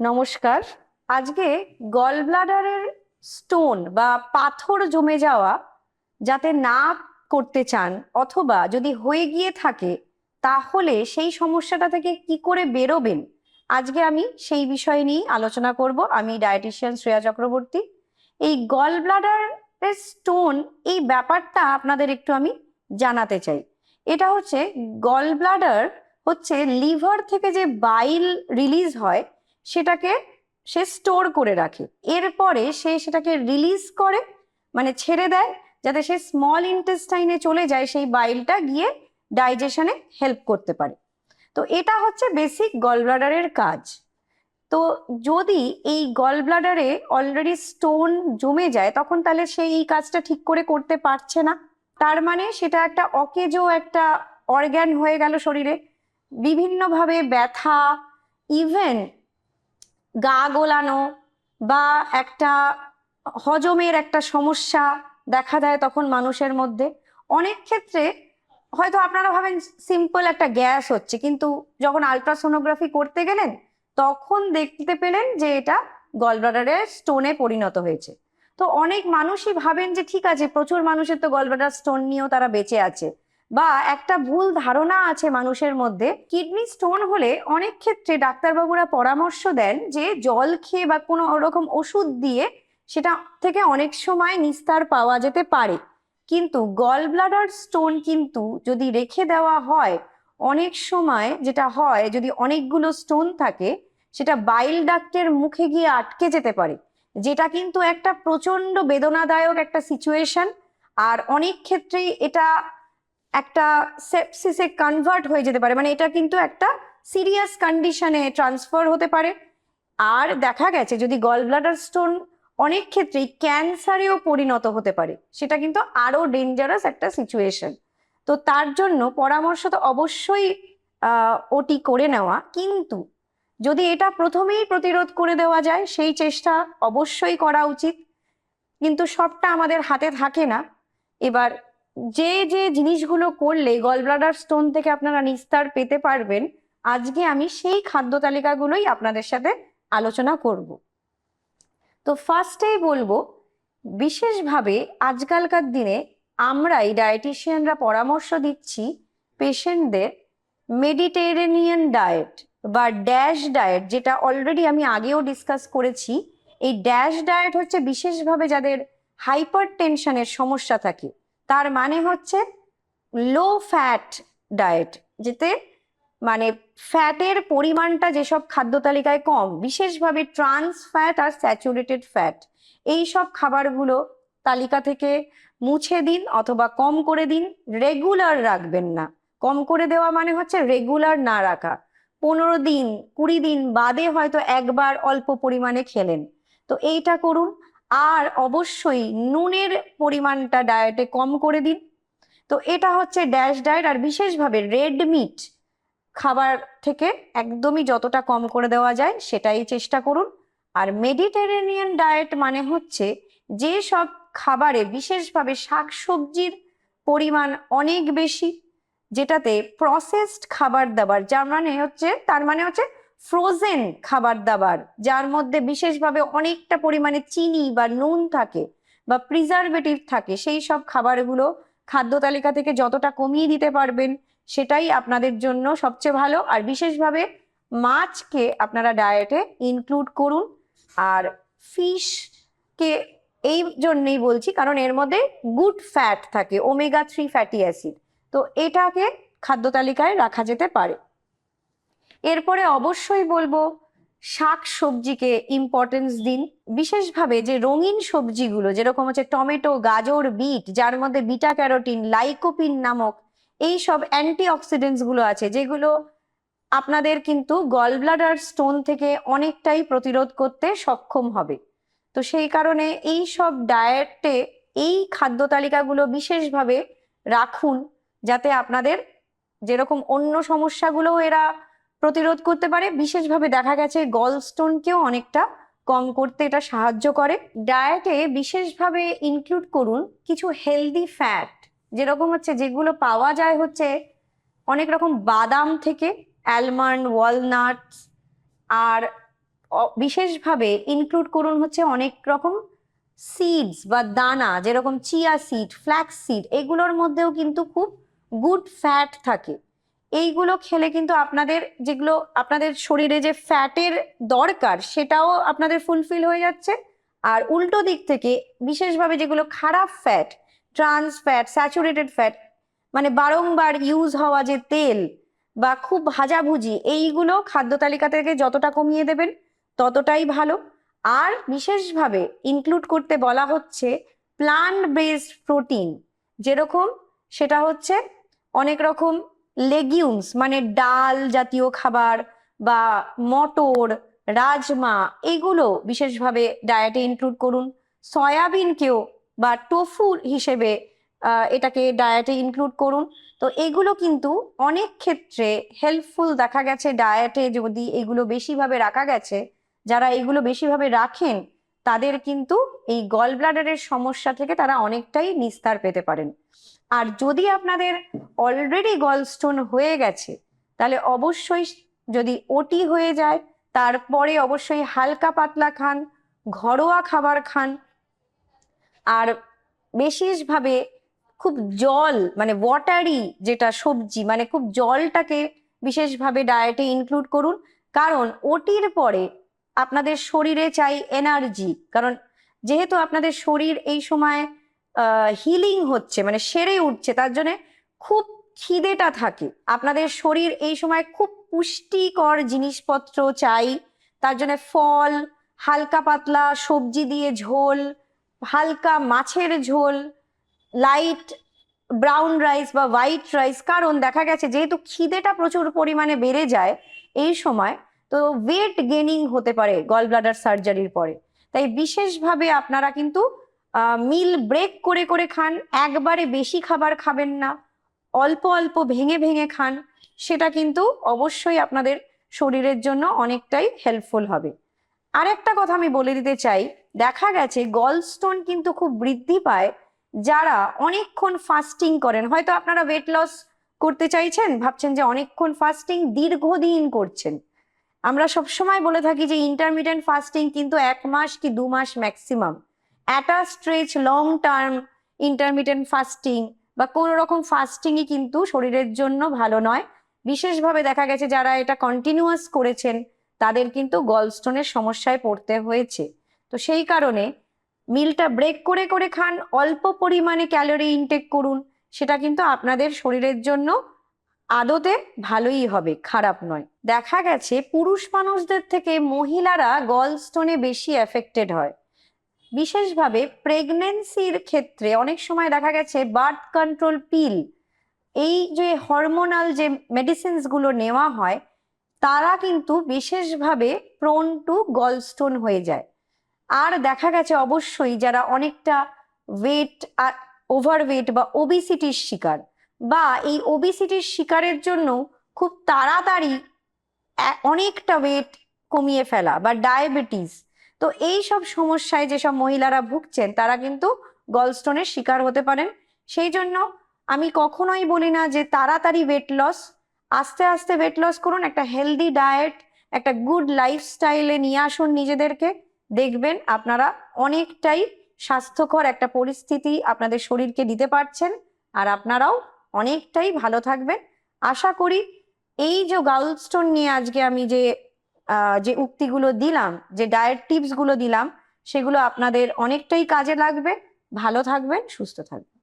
নমস্কার। আজকে গল ব্লাডারের স্টোন বা পাথর জমে যাওয়া যাতে না করতে চান অথবা যদি হয়ে গিয়ে থাকে, তাহলে সেই সমস্যাটা থেকে কি করে বেরোবেন? আজকে আমি সেই বিষয় নিয়ে আলোচনা করব। আমি ডায়েটিশিয়ান শ্রেয়া চক্রবর্তী। এই গল ব্লাডারের স্টোন, এই ব্যাপারটা আপনাদের একটু আমি জানাতে চাই। এটা হচ্ছে গল ব্লাডার হচ্ছে লিভার থেকে যে বাইল রিলিজ হয় সেটাকে সে স্টোর করে রাখে। এরপরে সে সেটাকে রিলিজ করে মানে ছেড়ে দেয়, যাতে সে স্মল ইন্টেস্টাইনে চলে যায়, সেই বাইলটা গিয়ে ডাইজেশনে হেল্প করতে পারে। তো এটা হচ্ছে বেসিক গলব্লাডারের কাজ। তো যদি এই গলব্লাডারে অলরেডি স্টোন জমে যায়, তখন তাহলে সে এই কাজটা ঠিক করে করতে পারছে না। তার মানে সেটা একটা অকেজো একটা অর্গ্যান হয়ে গেল শরীরে। বিভিন্নভাবে ব্যথা ইভেন গা গোলানো বা একটা হজমের একটা সমস্যা দেখা দেয় তখন মানুষের মধ্যে। অনেক ক্ষেত্রে হয়তো আপনারা ভাবেন সিম্পল একটা গ্যাস হচ্ছে, কিন্তু যখন আলট্রাসোনোগ্রাফি করতে গেলেন, তখন দেখতে পেলেন যে এটা গলব্লাডারের স্টোনে পরিণত হয়েছে। তো অনেক মানুষই ভাবেন যে ঠিক আছে, প্রচুর মানুষের তো গলব্লাডার স্টোন নিয়েও তারা বেঁচে আছে। বা একটা ভুল ধারণা আছে মানুষের মধ্যে, কিডনি স্টোন হলে অনেক ক্ষেত্রে ডাক্তারবাবুরা পরামর্শ দেন যে জল খেয়ে বা কোনো রকম ওষুধ দিয়ে সেটা থেকে অনেক সময় নিস্তার পাওয়া যেতে পারে। কিন্তু গল ব্লাডার স্টোন কিন্তু যদি রেখে দেওয়া হয়, অনেক সময় যেটা হয়, যদি অনেকগুলো স্টোন থাকে, সেটা বাইল ডাক্টের মুখে গিয়ে আটকে যেতে পারে। যেটা কিন্তু একটা প্রচণ্ড বেদনাদায়ক একটা সিচুয়েশন আর অনেক ক্ষেত্রেই এটা একটা সেপসিসে কনভার্ট হয়ে যেতে পারে। মানে এটা কিন্তু একটা সিরিয়াস কন্ডিশনে ট্রান্সফার হতে পারে। আর দেখা গেছে, যদি গল ব্লাডার স্টোন অনেক ক্ষেত্রেই ক্যান্সারেও পরিণত হতে পারে, সেটা কিন্তু আরও ডেঞ্জারাস একটা সিচুয়েশন তো তার জন্য পরামর্শ তো অবশ্যই ওটি করে নেওয়া। কিন্তু যদি এটা প্রথমেই প্রতিরোধ করে দেওয়া যায়, সেই চেষ্টা অবশ্যই করা উচিত। কিন্তু সবটা আমাদের হাতে থাকে না। এবার যে যে জিনিসগুলো করলে গল গলব্লাডার স্টোন থেকে আপনারা নিস্তার পেতে পারবেন, আজকে আমি সেই খাদ্য তালিকাগুলোই আপনাদের সাথে আলোচনা করব। তো ফার্স্টেই বলব, বিশেষভাবে আজকালকার দিনে আমরাই ডায়েটিশিয়ানরা পরামর্শ দিচ্ছি পেশেন্টদের মেডিটেরেনিয়ান ডায়েট বা ড্যাশ ডায়েট যেটা অলরেডি আমি আগেও ডিসকাস করেছি। এই ড্যাশ ডায়েট হচ্ছে বিশেষভাবে যাদের হাইপার টেনশনের সমস্যা থাকে। তার মানে হচ্ছে লো ফ্যাট ডায়েট যেতে মানে ফ্যাটের পরিমাণটা যেসব খাদ্য তালিকায় কম, বিশেষভাবে ট্রান্স ফ্যাট আর স্যাচুরেটেড ফ্যাট এই সব খাবারগুলো তালিকা থেকে মুছে দিন অথবা কম করে দিন রেগুলার রাখবেন না। কম করে দেওয়া মানে হচ্ছে রেগুলার না রাখা। পনেরো দিন, কুড়ি দিন বাদে হয়তো একবার অল্প পরিমাণে খেলেন। তো এইটা করুন। আর অবশ্যই নুনের পরিমাণটা ডায়েটে কম করে দিন। তো এটা হচ্ছে ড্যাশ ডায়েট আর বিশেষভাবে রেড মিট খাবার থেকে একদমই যতটা কম করে দেওয়া যায় সেটাই চেষ্টা করুন। আর মেডিটেরেনিয়ান ডায়েট মানে হচ্ছে যে সব খাবারে বিশেষভাবে শাকসবজির পরিমাণ অনেক বেশি, যেটাতে প্রসেসড খাবার দাবার, যার মানে হচ্ছে, তার মানে হচ্ছে ফ্রোজেন খাবার দাবার যার মধ্যে বিশেষভাবে অনেকটা পরিমাণে চিনি বা নুন থাকে বা প্রিজারভেটিভ থাকে, সেই সব খাবারগুলো খাদ্য তালিকা থেকে যতটা কমিয়ে দিতে পারবেন, সেটাই আপনাদের জন্য সবচেয়ে ভালো। আর বিশেষভাবে মাছকে আপনারা ডায়েটে ইনক্লুড করুন। আর ফিশকে এই জন্যই বলছি, কারণ এর মধ্যে গুড ফ্যাট থাকে ওমেগা থ্রি ফ্যাটি অ্যাসিড তো এটাকে খাদ্য তালিকায় রাখা যেতে পারে। এরপরে অবশ্যই বলব, শাক সবজিকে ইম্পর্টেন্স দিন। বিশেষভাবে যে রঙিন সবজিগুলো, যেরকম হচ্ছে টমেটো, গাজর, বিট, যার মধ্যে বিটা ক্যারোটিন, লাইকোপিন নামক এই সব অ্যান্টি গুলো আছে, যেগুলো আপনাদের কিন্তু গল ব্লাডার স্টোন থেকে অনেকটাই প্রতিরোধ করতে সক্ষম হবে। তো সেই কারণে এই সব ডায়েটে এই খাদ্য তালিকাগুলো বিশেষভাবে রাখুন, যাতে আপনাদের যেরকম অন্য সমস্যাগুলো এরা প্রতিরোধ করতে পারে। বিশেষভাবে দেখা গেছে গল স্টোনকেও অনেকটা কম করতে এটা সাহায্য করে। ডায়েটে বিশেষভাবে ইনক্লুড করুন কিছু হেলদি ফ্যাট যেরকম হচ্ছে যেগুলো পাওয়া যায় হচ্ছে অনেক রকম বাদাম থেকে অ্যালমন্ড ওয়ালনাটস আর বিশেষভাবে ইনক্লুড করুন হচ্ছে অনেক রকম সিডস বা দানা, যেরকম চিয়া সিড ফ্ল্যাক্স সিড এগুলোর মধ্যেও কিন্তু খুব গুড ফ্যাট থাকে। এইগুলো খেলে কিন্তু আপনাদের যেগুলো আপনাদের শরীরে যে ফ্যাটের দরকার সেটাও আপনাদের ফুলফিল হয়ে যাচ্ছে। আর উল্টো দিক থেকে বিশেষভাবে যেগুলো খারাপ fat trans fat saturated fat মানে বারংবার ইউজ হওয়া যে তেল বা খুব ভাজাভুজি, এইগুলো খাদ্য তালিকা থেকে যতটা কমিয়ে দেবেন ততটাই ভালো। আর বিশেষভাবে ইনক্লুড করতে বলা হচ্ছে প্লান্ট বেসড প্রোটিন যেরকম সেটা হচ্ছে অনেক রকম লেগিউমস মানে ডাল জাতীয় খাবার বা মটর, রাজমা, এগুলো বিশেষভাবে ডায়েটে ইনক্লুড করুন। সয়াবিনকেও বা টোফু হিসেবে এটাকে ডায়েটে ইনক্লুড করুন। তো এগুলো কিন্তু অনেক ক্ষেত্রে হেল্পফুল দেখা গেছে ডায়েটে যদি এগুলো বেশিভাবে রাখা গেছে, যারা এগুলো বেশিভাবে রাখেন তাদের কিন্তু এই গল ব্লাডারের সমস্যা থেকে তারা অনেকটাই নিস্তার পেতে পারেন। আর যদি আপনাদের অলরেডি গলস্টোন হয়ে গেছে, তাহলে অবশ্যই যদি ওটি হয়ে যায়, তারপরে অবশ্যই হালকা পাতলা খান, ঘরোয়া খাবার খান। আর বিশেষভাবে খুব জল মানে ওয়াটারি যেটা সবজি মানে খুব জলটাকে বিশেষভাবে ডায়েটে ইনক্লুড করুন। কারণ ওটির পরে আপনাদের শরীরে চাই এনার্জি কারণ যেহেতু আপনাদের শরীর এই সময় হিলিং হচ্ছে মানে সেরে উঠছে, তার জন্য খুব খিদেটা থাকে। আপনাদের শরীর এই সময় খুব পুষ্টিকর জিনিসপত্র চাই, তার জন্য ফল, হালকা পাতলা সবজি দিয়ে ঝোল, হালকা মাছের ঝোল লাইট ব্রাউন রাইস বা হোয়াইট রাইস কারণ দেখা গেছে যেহেতু খিদেটা প্রচুর পরিমাণে বেড়ে যায়, এই সময় তো ওয়েট গেনিং হতে পারে গল ব্লাডার সার্জারির পরে। তাই বিশেষভাবে আপনারা কিন্তু মিল ব্রেক করে করে খান। একবারে বেশি খাবার খাবেন না। অল্প অল্প ভেঙে ভেঙে খান। সেটা কিন্তু অবশ্যই আপনাদের শরীরের জন্য অনেকটাই হেল্পফুল হবে। আরেকটা কথা আমি বলে দিতে চাই, দেখা গেছে গলস্টোন কিন্তু খুব বৃদ্ধি পায় যারা অনেকক্ষণ ফাস্টিং করেন। হয়তো আপনারা ওয়েট লস করতে চাইছেন, ভাবছেন যে অনেকক্ষণ ফাস্টিং দীর্ঘদিন করছেন। আমরা সবসময় বলে থাকি যে ইন্টারমিডিয়েন্ট ফাস্টিং কিন্তু এক মাস কি দু মাস maximum at a stretch long term intermittent fasting বা কোনো রকম ফাস্টিংই কিন্তু শরীরের জন্য ভালো নয়। বিশেষভাবে দেখা গেছে যারা এটা কন্টিনিউয়াস করেছেন, তাদের কিন্তু গলস্টোনের সমস্যায় পড়তে হয়েছে। তো সেই কারণে মিলটা ব্রেক করে করে খান, অল্প পরিমাণে ক্যালোরি ইনটেক করুন, সেটা কিন্তু আপনাদের শরীরের জন্য আদতে ভালোই হবে, খারাপ নয়। দেখা গেছে পুরুষ মানুষদের থেকে মহিলারা গলস্টোনে বেশি এফেক্টেড হয়। বিশেষভাবে প্রেগনেন্সির ক্ষেত্রে অনেক সময় দেখা গেছে বার্থ কন্ট্রোল পিল এই যে হরমোনাল যে মেডিসিনসগুলো নেওয়া হয়, তারা কিন্তু বিশেষভাবে প্রোন টু গলস্টোন হয়ে যায়। আর দেখা গেছে অবশ্যই যারা অনেকটা ওয়েট আর ওভারওয়েট বা ওবিসিটির শিকার বা এই ওবিসিটির শিকারের জন্য খুব তাড়াতাড়ি অনেকটা ওয়েট কমিয়ে ফেলা বা ডায়াবেটিস তো এই সব সমস্যায় যেসব মহিলারা ভুগছেন, তারা কিন্তু গলস্টোনের শিকার হতে পারেন। সেই জন্য আমি কখনোই বলি না যে তাড়াতাড়ি ওয়েট লস আস্তে আস্তে ওয়েট লস করুন, একটা হেলদি ডায়েট একটা গুড লাইফস্টাইলে নিয়ে আসুন নিজেদেরকে। দেখবেন আপনারা অনেকটাই স্বাস্থ্যকর একটা পরিস্থিতি আপনাদের শরীরকে দিতে পারছেন, আর আপনারাও অনেকটাই ভালো থাকবেন আশা করি এই যে গাউলস্টোন নিয়ে আজকে আমি যে যে উক্তিগুলো দিলাম, যে ডায়েট টিপসগুলো দিলাম, সেগুলো আপনাদের অনেকটাই কাজে লাগবে। ভালো থাকবেন, সুস্থ থাকবেন।